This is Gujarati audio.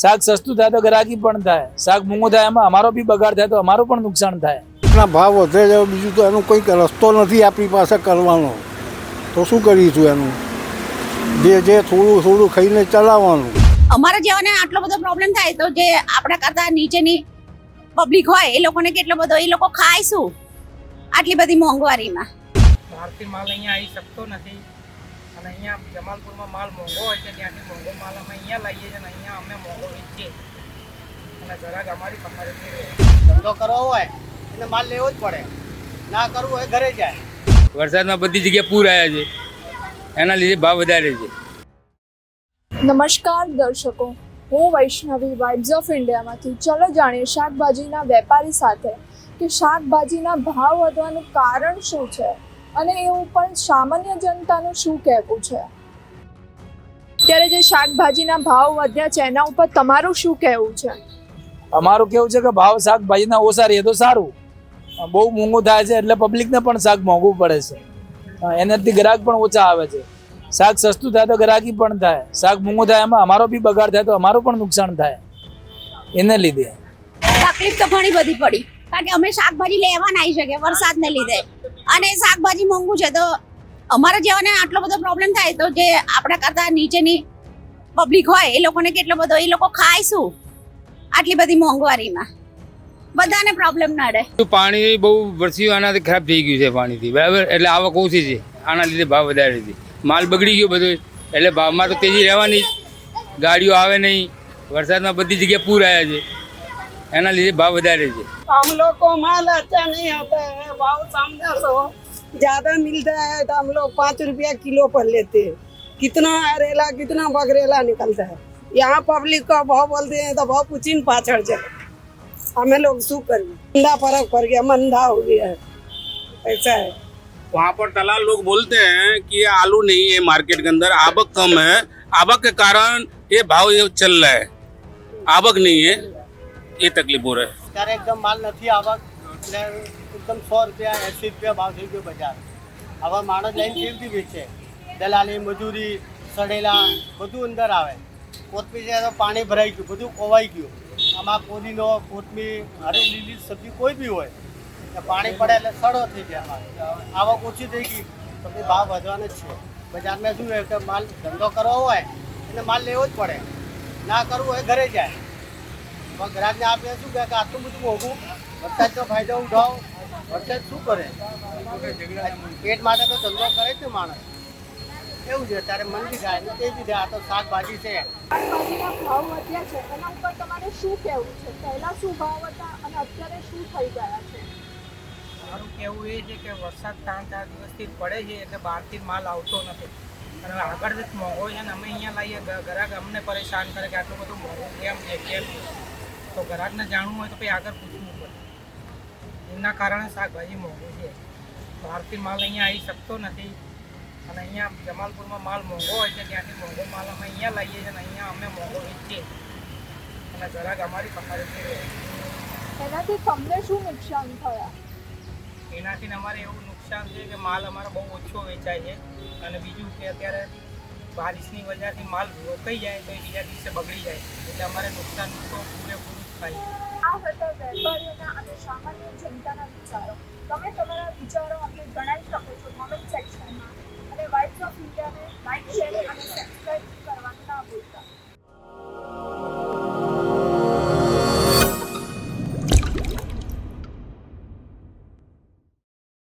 શાક સસ્તું થાય તો ગ્રાહકી પણ થાય. શાક મોંઘું થાય એમાં અમારો બી બગાડ થાય તો અમારો પણ નુકસાન થાય. ના ભાવ વધે છે બીજું તો એનો કંઈક રસ્તો નથી આપણી પાસે કરવાનો. તો શું કરીશું એનું? જે જે થોડું થોડું ખાઈને ચલાવવાનું. અમારા જેવાને આટલો બધો પ્રોબ્લેમ થાય તો જે આપણા કરતા નીચેની પબ્લિક હોય એ લોકોને કેટલો બધો એ લોકો ખાય શું? આટલી બધી મોંઘવારીમાં. ભારતીય માલ અહીંયા આવી શકતો નથી. અને અહીંયા જમાલપુરમાં માલ મોંઘો હોય છે ત્યાંથી મોંઘો માલ અમે અહીંયા લઈએ છીએ અને અહીંયા અમે મોંઘો વેચીએ અને જરાક અમારી તમારે ધંધો કરવો હોય એટલે માલ લેવો જ પડે. ના કરવું હોય ઘરે જાય. વરસાદમાં બધી જગ્યાએ પૂર આવ્યા છે. એના લીધે ભાવ વધારે છે. નમસ્કાર દર્શકો હું વૈષ્ણવી વાઇબ્સ ઓફ ઇન્ડિયામાંથી ચલો જાણીએ શાકભાજીના વેપારી સાથે કે શાકભાજીના ભાવ વધવાનું કારણ શું છે? અને એ ઉપર સામાન્ય જનતાનું શું કહેવું છે? ત્યારે જે શાકભાજીના ભાવ વધ્યા છે એના ઉપર તમારું શું કહેવું છે? અમારું કેવું છે કે ભાવ શાકભાજીના ઓછા રહે તો સારું. બહુ મોંઘું થાય છે એટલે પબ્લિકને પણ શાક મોંઘું પડે છે. એનાથી ગ્રાહક પણ ઓછા આવે છે. શાક સસ્તું થાય તો ગ્રાહકી પણ થાય. શાક મોંઘું થાય એમાં અમારો બી બગાડ થાય તો અમારો પણ નુકસાન થાય. એને લીધે. તકલીફ તો ઘણી બધી પડી. કારણ કે અમે શાકભાજી લેવા ના આવી શકીએ વરસાદને લીધે. અને શાકભાજી મોંઘું છે, તો અમારા જેવાને આટલો બધો પ્રોબ્લેમ થાય, તો જે આપણા કરતા નીચેની પબ્લિક હોય, એ લોકોને કેટલો બધો, એ લોકો ખાય શું? આટલી બધી મોંઘવારીમાં. બધાને પ્રોબ્લેમ નડે. પાણી બહુ વરસ્યું, આનાથી ખરાબ થઈ ગયું છે પાણીથી, બરાબર? એટલે આવક ઓછી છે, આના લીધે ભાવ વધારે છે. માલ બગડી ગયો બધો, એટલે ભાવમાં તો તેજી રહેવાની ગાડીઓ આવે નહીં, વરસાદમાં બધી જગ્યાએ પૂર આવ્યા છે. એના લીધે ભાવ વધારે છે हम लोग को माल अच्छा नहीं आता है भाव सामने सो ज्यादा मिलता है तो हम लोग पाँच रुपया किलो पर लेते हैं कितना रेला कितना बगरेला निकलता है यहाँ पब्लिक का भाव बोलते हैं तो भाव कुछ ही पाछड़ चले हमें लोग शू करें मंदा फर्क पड़ गया मंदा हो गया है ऐसा है वहाँ पर दलाल लोग बोलते हैं कि ये आलू नहीं है मार्केट के अंदर आवक कम है आवक के कारण ये भाव ये चल रहा है आवक नहीं है એ તકલીફો રહે. ત્યારે એકદમ માલ નથી આવક, એટલે એકદમ સો રૂપિયા, એંસી રૂપિયા ભાવ થઈ ગયો બજાર. આવા માણસ લઈને કેવી રીતે વેચે? દલાલી, મજૂરી, સડેલા, બધું અંદર આવે. કોથમીર પાણી ભરાઈ ગયું, બધું કોવાઈ ગયું. આમાં કોદીનો, કોથમીર, હરી લીલી સબ્જી કોઈ બી હોય પાણી પડે એટલે સડો થઈ જાય આવક ઓછી થઈ ગઈ, તો એ ભાવ વધવાનો જ છે. બજારમાં શું હોય કે માલ ધંધો કરવો હોય એટલે માલ લેવો જ પડે. ના કરવું હોય, ઘરે જાય. ગ્રાહકને આપણે શું કહે કે આટલું બધું મોંઘું? વરસાદનો ફાયદો ઉઠાવો. વરસાદ શું કરે? પેટ માટે તો ધંધો કરે જ ને માણસ. એવું છે ત્યારે બી થાય. ને તેજી થાય આ તો શાકભાજી છે. શાકભાજીના ભાવ વધ્યા છે. એના ઉપર તમારું શું કહેવું છે? પહેલા શું ભાવ હતા અને અત્યારે શું થઈ ગયા છે? મારું કહેવું એ છે કે વરસાદ ત્રણ ચાર દિવસથી પડે છે એટલે બહારથી માલ આવતો નથી. અને આગળ મોંઘો છે ને અમે અહીંયા લાવીએ ઘરાક અમને પરેશાન કરે કે આટલું બધું મોંઘું કેમ છે કેમ છે? તો ગ્રાહકને જાણવું હોય તો પછી આગળ પૂછવું પડે. એના કારણે શાકભાજી મોંઘું છે. બહારથી માલ અહીંયા આવી શકતો નથી. અને અહીંયા જમાલપુરમાં માલ મોંઘો હોય છે ત્યાંથી મોંઘો માલ અમે અહીંયા લઈએ છીએ અને અહીંયા અમે મોંઘો વેચીએ અને જરાક અમારી પકડ છે એનાથી તમને શું નુકસાન થયા? એનાથી અમારે એવું નુકસાન છે કે માલ અમારો બહુ ઓછો વેચાય છે. અને બીજું કે અત્યારે બારિશની વજહથી માલ રોકાઈ જાય તો એ બીજા દિવસે બગડી જાય. એટલે અમારે નુકસાન તો પૂરેપૂરું થાય આ હતો વેપારીઓના અને સામાન્ય જનતાના વિચારો. તમે તમારા વિચારો અમને જણાવી શકો છો કોમેન્ટ સેક્શનમાં. અને વાઇબ્સ ઓફ ઇન્ડિયાને લાઈક શેર અને સબસ્ક્રાઇબ